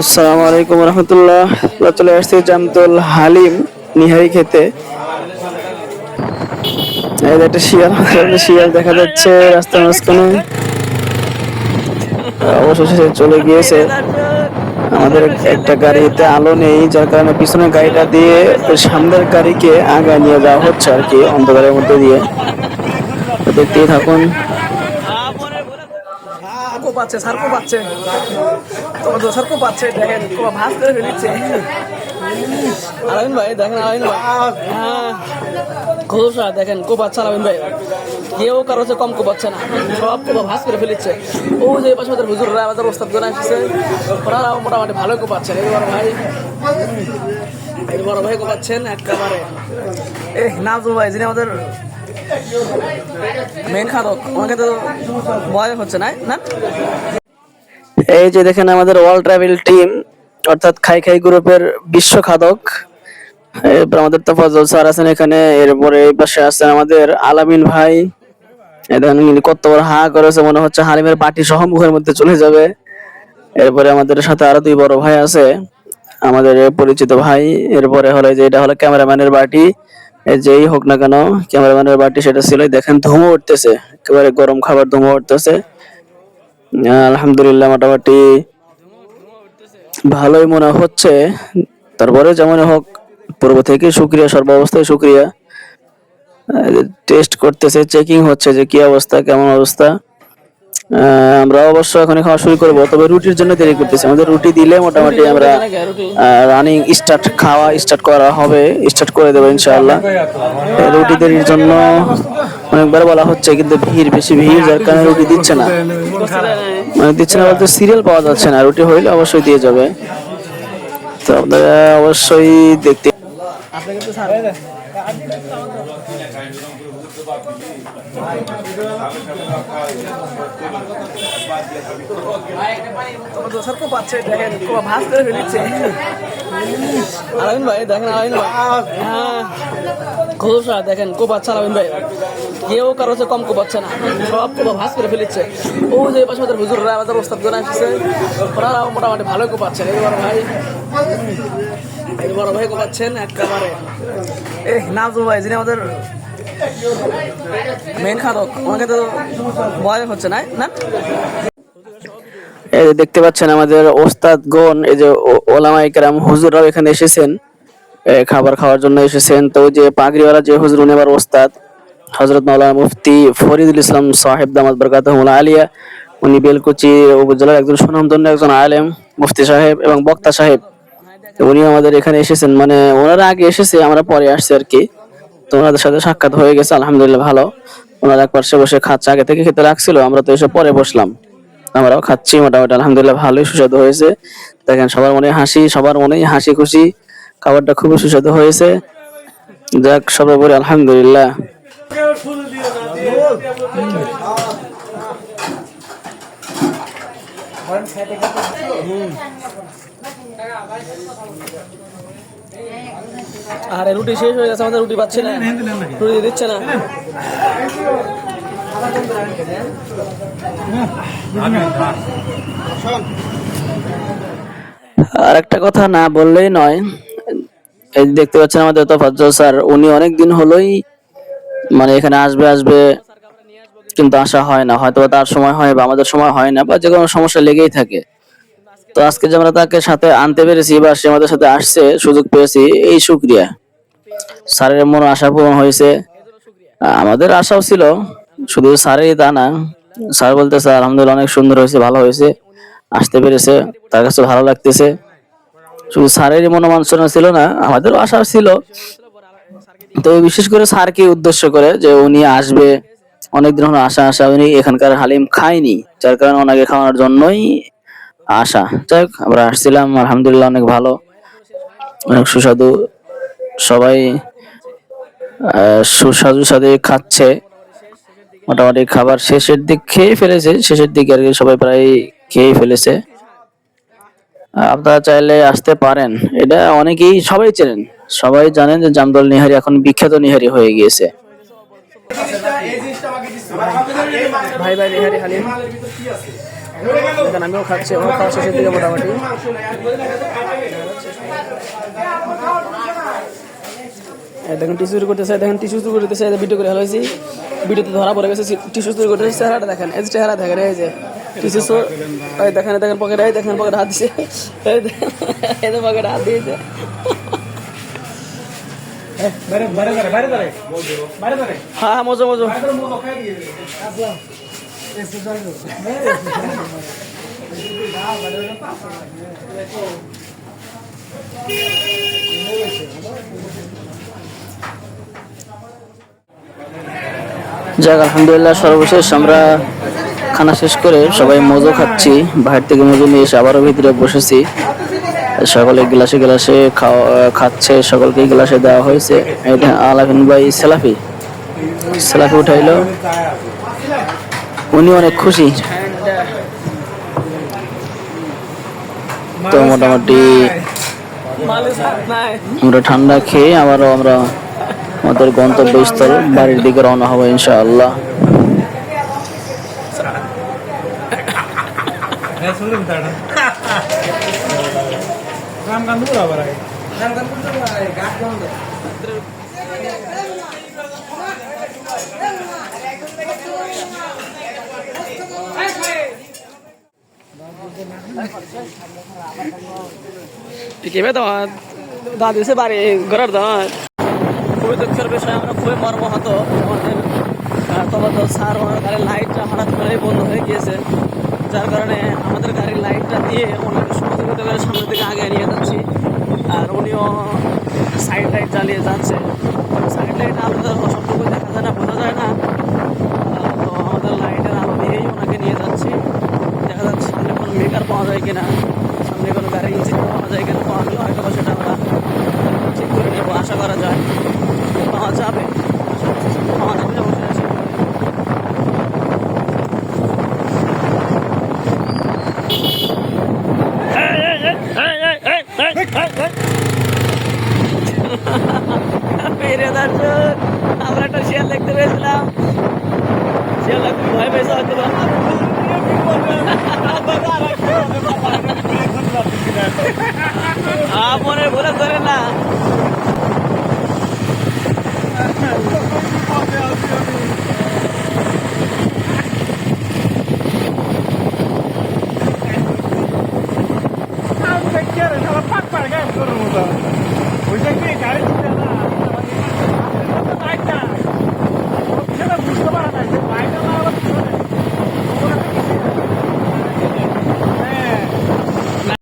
আসসালামু আলাইকুম রহমতুল্লাহ। চলে আসছি জামতুল হালিম নিহারি খেতে। একটা শিয়াল শিয়াল দেখা যাচ্ছে রাস্তার মাঝখানে। অবশেষে চলে গিয়েছে। আমাদের একটা গাড়িতে আলো নেই, যার কারণে পিছনের গাড়িটা দিয়ে সামনের গাড়িকে আগে নিয়ে যাওয়া হচ্ছে আর কি অন্ধকারের মধ্যে দিয়ে। দেখতেই থাকুন। পাচ্ছে স্যার কো পাচ্ছে। তোমার কো পাচ্ছে দেখেন কো ভাস করে ফেলিচ্ছে। আলামিন ভাই দেখেন আলামিন ভাই। হ্যাঁ। খুব দেখেন কো পাচ্ছে আলামিন ভাই। কেউ কারও কম কো পাচ্ছে না। সব কো ভাস করে ফেলিচ্ছে। ও যে পাশে আমাদের হুজুররা আমাদের ওস্তাদ করে আসছে। ওরা মোটামুটি ভালো কো পাচ্ছেন এই বড় ভাই বড় ভাই কো পাচ্ছেন একেবারে। এ নাজু ভাই যিনি আমাদের মেন খাদক ওনাকে তো ভয় হচ্ছে না না? এই যে দেখেন আমাদের ওয়াল ট্রাভেল টিম অর্থাৎ খাই খাই গ্রুপের বিশ্ব খাদক। এরপর আমাদের তফাজল স্যার আছেন এখানে, এরপরে এই পাশে আছেন আমাদের আলামিন ভাই। দেখেন কত বড় হা করেছে, মনে হচ্ছে হালিমের বাটি সহ মুখের মধ্যে চলে যাবে। এরপরে আমাদের সাথে আরও দুই বড় ভাই আছে, আমাদের পরিচিত ভাই। এরপরে হলো যে, এটা হলো ক্যামেরাম্যানের বাটি। যেই হোক না কেন, ক্যামেরাম্যানের বাটি সেটা ছিল দেখেন ধুমো উঠতেছে, একেবারে গরম খাবার ধুমো উঠতেছে। আলহামদুলিল্লাহ মোটামুটি ভালোই মনে হচ্ছে। তারপরে যেমন হোক, পূর্ব থেকে শুক্রিয়া সর্বাবস্থায় সুক্রিয়া। টেস্ট করতেছে চেকিং হচ্ছে যে কি অবস্থা, কেমন অবস্থা। আমরা অবশ্য এখন খাওয়া শুরু করব তবে রুটির জন্য দেরি করতেছি। আমাদের রুটি দিলে মোটামুটি আমরা রানিং স্টার্ট খাওয়া স্টার্ট করা হবে স্টার্ট করে দেবো ইনশাআল্লাহ। রুটি দেরির জন্য অনেকবার বলা হচ্ছে কিন্তু ভিড় বেশি ভিড় যার কারণে রুটি দিচ্ছে না। মানে দিচ্ছে না বলতে সিরিয়াল পাওয়া যাচ্ছে না রুটি হইলে অবশ্যই দিয়ে যাবে। তো আপনারা অবশ্যই দেখতে আপনাকে তো স্যার তো পাচ্ছে দেখেন কো ভাস করে ফেলিচ্ছে আলামিন ভাই দেখেন আলামিন ভাই। দেখেন কো পাচ্ছে আলামিন ভাই। কেউ কারও কম কো পাচ্ছে না। সব কো ভাস করে ফেলিচ্ছে ও যে পাশে আমাদের হুজুররা আমাদের ওস্তাদ করে আসছে ওরা মোটামুটি ভালো কো পাচ্ছেন। এই বড় ভাই। এই বড় ভাই কো পাচ্ছেন একেবারে। এ নাজু ভাই যিনি আমাদের মেন খাদক ওনাকে তো ভয় হচ্ছে না না? এই যে দেখতে পাচ্ছেন আমাদের ওস্তাদ গণ, এই যে ওলামা ইকরাম হুজুররাও এখানে এসেছেন খাবার খাওয়ার জন্য এসেছেন। তো যে পাগড়িওয়ালা যে হুজুর, উনি আবার ওস্তাদ হজরত মাওলানা মুফতি ফরিদুল ইসলাম সাহেব দামাত বরকাতহুল আলিয়া, উনি বেলকুচি উপজেলার একজন সুনামধন্য একজন আলেম, মুফতি সাহেব এবং বক্তা সাহেব। উনি আমাদের এখানে এসেছেন মানে ওনারা আগে এসেছে, আমরা পরে আসছি আর কি। তো ওনাদের সাথে সাক্ষাৎ হয়ে গেছে, আলহামদুলিল্লাহ ভালো। ওনারা পাশে বসে খাচ্ছে, আগে থেকে খেতে লাগছিল, আমরা তো এসে পরে বসলাম। আমরাও খাচ্ছি, মোটামুটি আলহামদুলিল্লাহ ভালোই সুস্বাদু হয়েছে। দেখেন, সবার মনে হাসি, সবার মনে হাসি খুশি। খাবারটা খুবই সুস্বাদু হয়েছে। যাক বলি আলহামদুলিল্লাহ। আরে রুটি শেষ হয়ে গেছে, আমাদের রুটি পাচ্ছে না। রুটি দিচ্ছে না। আর একটা কথা না বললেই নয়। এই দেখতে পাচ্ছেন আমাদের তো তোফাজ্জল স্যার, উনি অনেক দিন হলোই মানে এখানে আসবে আসবে, কিন্তু আসা হয় না। হয়তো তার সময় হয় বা আমাদের সময় হয় না, বা যে কোনো সমস্যা লেগেই থাকে। তো আজকে যে আমরা তাকে সাথে আনতে পেরেছি বা সে আমাদের সাথে আসছে, সুযোগ পেয়েছি, এই শুক্রিয়া। স্যারের মন আশা পূরণ হয়েছে। আমাদের আশাও ছিল, শুধু স্যারেরই তা না। স্যার বলতে, স্যার, আলহামদুলিল্লাহ অনেক সুন্দর হয়েছে, ভালো হয়েছে, আসতে পেরেছে, তার কাছে ভালো লাগতেছে। শুধু স্যারেরই মনোমাঞ্ছনা ছিল না, আমাদেরও আশা ছিল। তো বিশেষ করে স্যারকে উদ্দেশ্য করে যে উনি আসবে অনেকদিন হলো আশা আশা উনি এখানকার হালিম খায়নি, যার কারণে ওনাকে খাওয়ানোর জন্যই আশা। যাই আমরা আসছিলাম, আলহামদুলিল্লাহ অনেক ভালো, অনেক সুস্বাদু। সবাই সুস্বাদু সাথে খাচ্ছে। মোটামুটি খাবার শেষের দিক খেয়ে ফেলেছে, শেষের দিকে আর কি সবাই প্রায় খেয়ে ফেলেছে। আপনারা চাইলে আসতে পারেন। এটা অনেকেই সবাই চেনেন। সবাই জানেন যে জামদল নিহারি এখন বিখ্যাত নিহারি হয়ে গিয়েছে। ভাই ভাই রেহারি হালিম। এখানে আমিও খাচ্ছি আমার খাওয়া শেষের দিকে মোটামুটি। দেখেন টিস্যু চুরি করতেছে দেখেন টিস্যু চুরি করতেছে ভিডিও করে হয়েছি। ভিডিওতে ধরা পড়ে গেছে টিস্যু চুরি করতেছে চেহারাটা দেখেন এই যে চেহারা দেখেন এই যে টিস্যু চোর দেখেন দেখেন পকেটে এই দেখেন পকেটে হাত দিছে। এই দেখেন এই যে পকেটে হাত দিয়েছে। হ্যাঁ মজো মজো। যাক, আলহামদুলিল্লাহ সর্বশেষ আমরা খানা শেষ করে সবাই মজো খাচ্ছি। বাইরে থেকে মজো নিয়ে এসে আবারও ভিতরে বসেছি। সকলে গ্লাসে গ্লাসে খাওয়া, খাচ্ছে সকলকে গ্লাসে দেওয়া হয়েছে। এটা আলামিন ভাই সেলাফি। সেলাফি উঠাইলো। উনি অনেক খুশি। তো মোটামুটি আমরা ঠান্ডা খেয়ে আবারও আমরা আমাদের গন্তব্যস্থল বাড়ির দিকে রওনা হব ইনশাআল্লাহ। বাড়ি, ঘরের দাঁত খুবই আমরা খুবই মর্মাহত। আমাদের তবে তো স্যার, ওনার লাইটটা হঠাৎ করেই বন্ধ হয়ে গিয়েছে। যার কারণে আমাদের গাড়ির লাইটটা দিয়ে ওনাকে সহযোগিতা করে সামনের দিকে আগে নিয়ে যাচ্ছি। আর উনিও সাইড লাইট জ্বালিয়ে যাচ্ছে। সাইড লাইট আলো সবটুকু দেখা যায় না বোঝা যায় না আহ, তো আমাদের লাইটের আলো দিয়েই ওনাকে নিয়ে যাচ্ছি দেখা যাচ্ছে সামনে কোনো মেকার পাওয়া যায় কিনা, সামনে কোনো গাড়ি ইঞ্জিন পাওয়া যায় কিনা, পাওয়া যায় হয়তো সেটা ওইটা কি গাড়ি